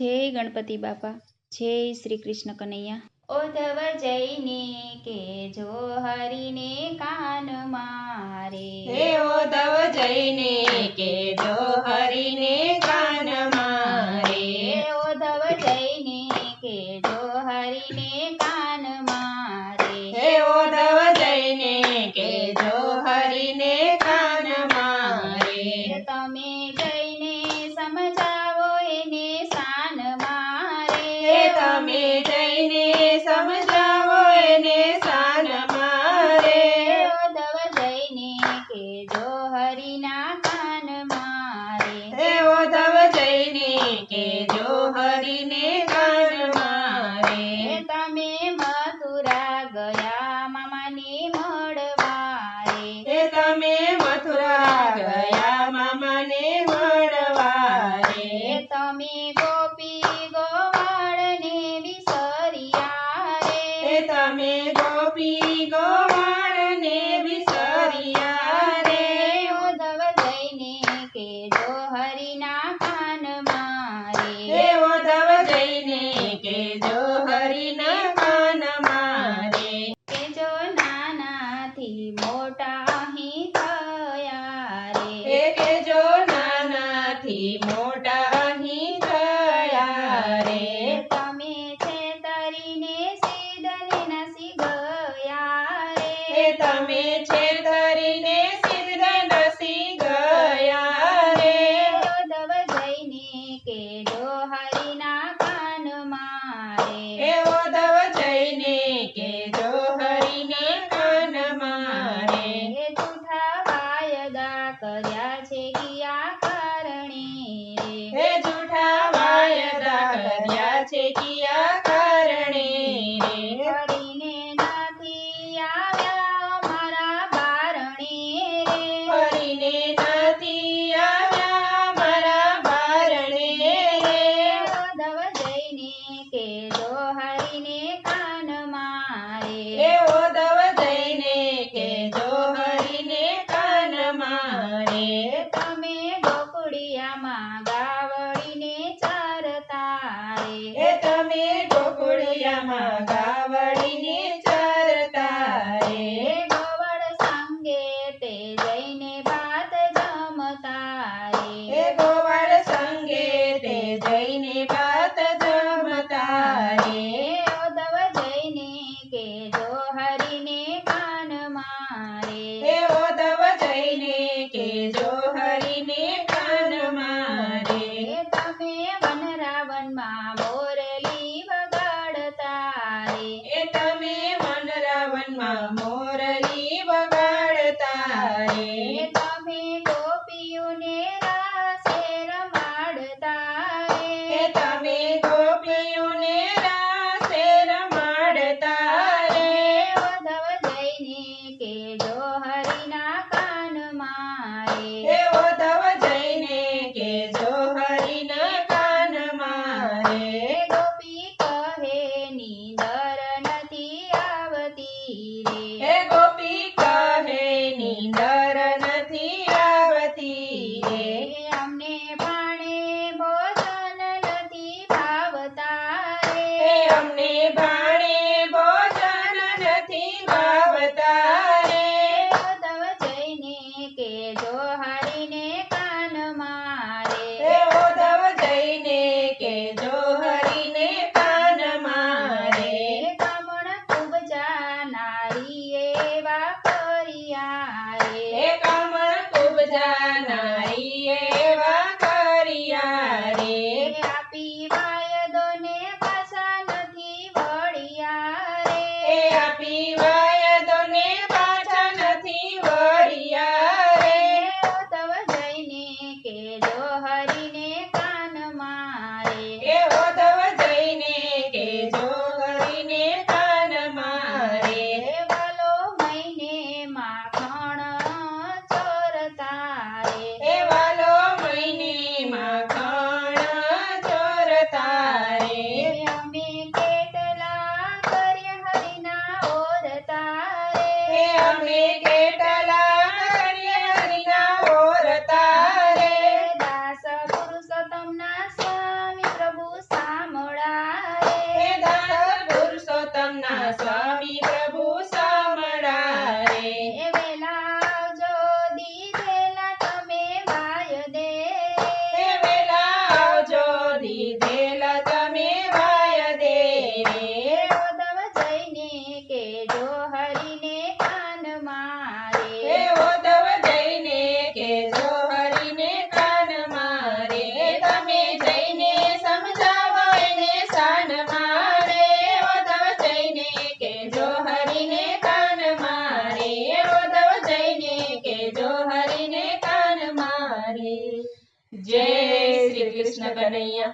જય ગણપતિ બાપા જય શ્રી કૃષ્ણ કનૈયા. ઓધવ જઈને કે જો હરીને કાન મારે. હે ઓધવ જઈને કે જો જો હરીને ગાન મારે તમે મથુરા ગયા મામાની મળવારે. તમે મથુરા ગયા મામાને મળવારે. તમે ગોપી ગોવાળને વિસરિયા રે. તમે ગોપી ગોવાળ more. કરણે રે. નથી આવ્યા મારા બારણી રે. ગાવડીને ભાત જમતા રે સંગે તે જઈને ભાત જમતા રે ઓદવ જઈને કે જો કાન મારે. ઓદવ જઈને Vamos! Ego! capivara. Aranha.